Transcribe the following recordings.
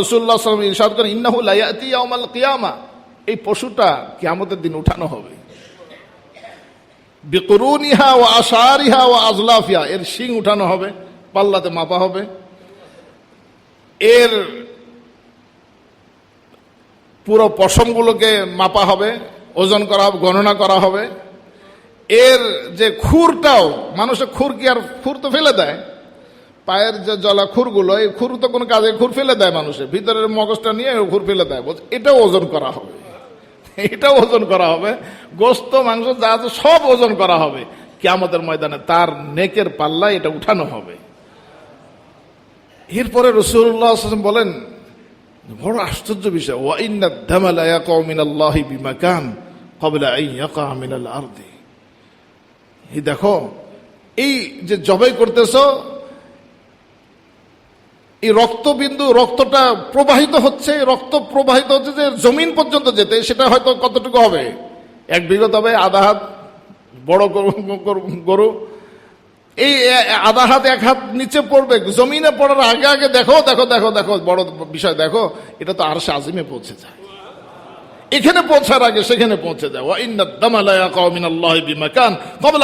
রসুল্লাহ সাল্লাম ইরশাদ করেন, ইন্নাহু লায়াতি ইয়াউমাল কিয়ামা। এই পশুটা কিয়ামতের দিন উঠানো হবে। বিকরুনিহা ও আশারিহা ও আজলাফিয়া এর শিং উঠানো হবে, পাল্লাতে মাপা হবে। এর পুরো পশমগুলোকে মাপা হবে, ওজন করা হবে, গণনা করা হবে। এর যে খুরটাও, মানুষের খুর কি আর খুর তো ফেলে দেয়? পায়ের যে জলা খুরগুলো এই খুর তো কোনো কাজে খুর ফেলে দেয় মানুষের ভিতরের মগজটা নিয়ে খুর ফেলে দেয়। বলছে, এটাও ওজন করা হবে। এটাও ওজন করা হবে। গোস্ত মাংস যা আছে সব ওজন করা হবে। কিয়ামতের ময়দানে তার নেকের পাল্লা এটা উঠানো হবে। এরপরে রসুল্লাহ বলেন বড় আশ্চর্য বিষয়। দেখো এই যে জবাই করতেছো এই রক্তবিন্দু রক্তটা প্রবাহিত হচ্ছে রক্ত প্রবাহিত হচ্ছে যে জমিন পর্যন্ত যেতে, সেটা হয়তো কতটুকু হবে? এক বিঘত হবে আধা হাত বড় গরু- এই আধা হাত এক হাত নিচে পড়বে, জমিনে পড়ার আগে আগে দেখো দেখো দেখো দেখো, বড় বিষয় দেখো, এটা তো আর আজিমে পৌঁছে যায়। এখানে পৌঁছার আগে সেখানে পৌঁছে যায়। বিমাকান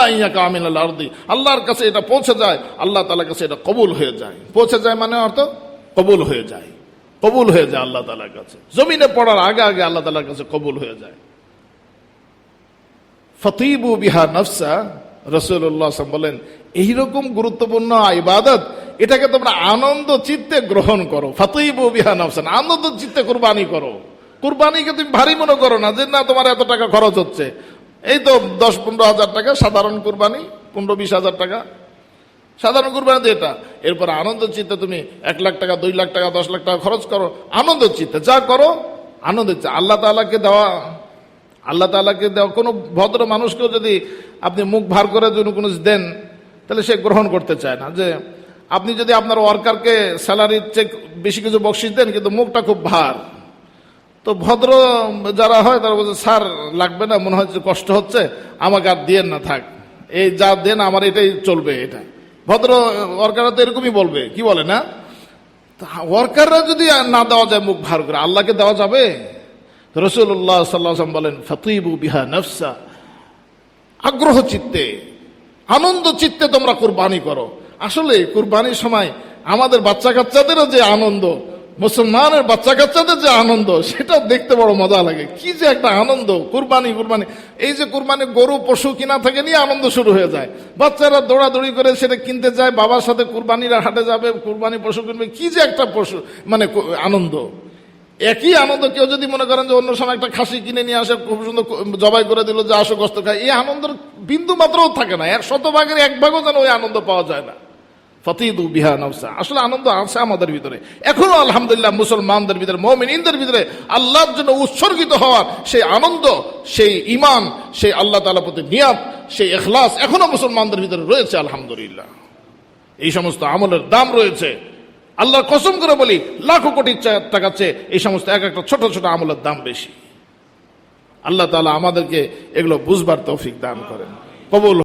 আন ইয়াকা মিনাল আরদি। আল্লাহর কাছে এটা পৌঁছে যায়, আল্লাহ তাআলার কাছে এটা কবুল হয়ে যায়। পৌঁছে যায় মানে অর্থ কবুল হয়ে যায়। কবুল হয়ে যায় আল্লাহ তাআলার কাছে। জমিনে পড়ার আগে আগে আল্লাহ তাআলার কাছে কবুল হয়ে যায়। ফতিবু বিহা নফসা রসুল্লাহ বলেন, এইরকম গুরুত্বপূর্ণ ইবাদত, এটাকে তোমরা আনন্দ চিত্তে গ্রহণ করো। ফতিবু বিহা নফসান আনন্দ চিত্তে কুরবানি করো। কুরবানিকে তুমি ভারী মনে করো না যে, না, তোমার এত টাকা খরচ হচ্ছে। এই তো দশ, পনেরো হাজার টাকা, সাধারণ কুরবানি, পনেরো, বিশ হাজার টাকা। সাধারণ কুরবানি তো এটা। এরপর আনন্দ চিত্তে তুমি এক লাখ টাকা, দুই লাখ টাকা, দশ লাখ টাকা খরচ করো। আনন্দ চিত্তে যা করো আনন্দ চিত্তে। আল্লাহ তাআলাকে দেওয়া, আল্লাহ তাআলাকে দেওয়া। কোনো ভদ্র মানুষকেও যদি আপনি মুখ ভার করে যদি কোনো দেন, তাহলে সে গ্রহণ করতে চায় না। যে, আপনি যদি আপনার ওয়ার্কারকে স্যালারির চেক বেশি কিছু বকশিস দেন, কিন্তু মুখটা খুব ভার। তো ভদ্র যারা হয় তারা বলছে, স্যার, লাগবে না, মনে হচ্ছে কষ্ট হচ্ছে, আমাকে আর দিয়ে না, থাক। এই যা দেন, আমার এটাই চলবে, এটা। ভদ্র ওয়ার্কাররা তো এরকমই বলবে, কি বলে না? ওয়ার্কাররা যদি না দেওয়া যায় মুখ ভার করে, আল্লাহকে দেওয়া যাবে? রসুল্লাহ সাল্লাম বলেন, ফতিবু বিহা নফসা। আগ্রহ চিত্তে, আনন্দ চিত্তে তোমরা কুরবানি করো। আসলে কুরবানির সময় আমাদের বাচ্চা কাচ্চাদেরও যে আনন্দ মুসলমানের বাচ্চা কাচ্চাদের যে আনন্দ, সেটা দেখতে বড় মজা লাগে। কি যে একটা আনন্দ, কুরবানি কুরবানি। এই যে কুরবানি গরু, পশু কিনা থেকে নিয়ে আনন্দ শুরু হয়ে যায়। বাচ্চারা দৌড়াদৌড়ি করে সেটা কিনতে যায়, বাবার সাথে কুরবানির হাটে যাবে, কুরবানি পশু কিনবে। কি যে একটা পশু মানে আনন্দ। একই আনন্দ, কেউ যদি মনে করেন যে অন্য সময় একটা খাসি কিনে নিয়ে আসে, খুব সুন্দর জবাই করে দিল যে আসো, গোস্ত খায় এই আনন্দের বিন্দু মাত্রও থাকে না। এক শতভাগের এক ভাগও যেন ওই আনন্দ পাওয়া যায় না। ফতিদু বিহা নফসা। আসলে আনন্দ আছে আমাদের ভিতরে। এখনও আলহামদুলিল্লাহ মুসলমানদের ভিতরে মমিনদের ভিতরে আল্লাহর জন্য উৎসর্গিত হওয়ার সেই আনন্দ, সেই ইমান সেই আল্লাহ তালা প্রতি নিয়াত, সেই এখলাস এখনও মুসলমানদের ভিতরে রয়েছে আলহামদুলিল্লাহ। এই সমস্ত আমলের দাম রয়েছে। আল্লাহর কসম করে বলি, লাখো কোটি টাকা চেয়ে এই সমস্ত এক একটা ছোট ছোট আমলের দাম বেশি। আল্লাহ তালা আমাদেরকে এগুলো বুঝবার তৌফিক দান করেন। কবুল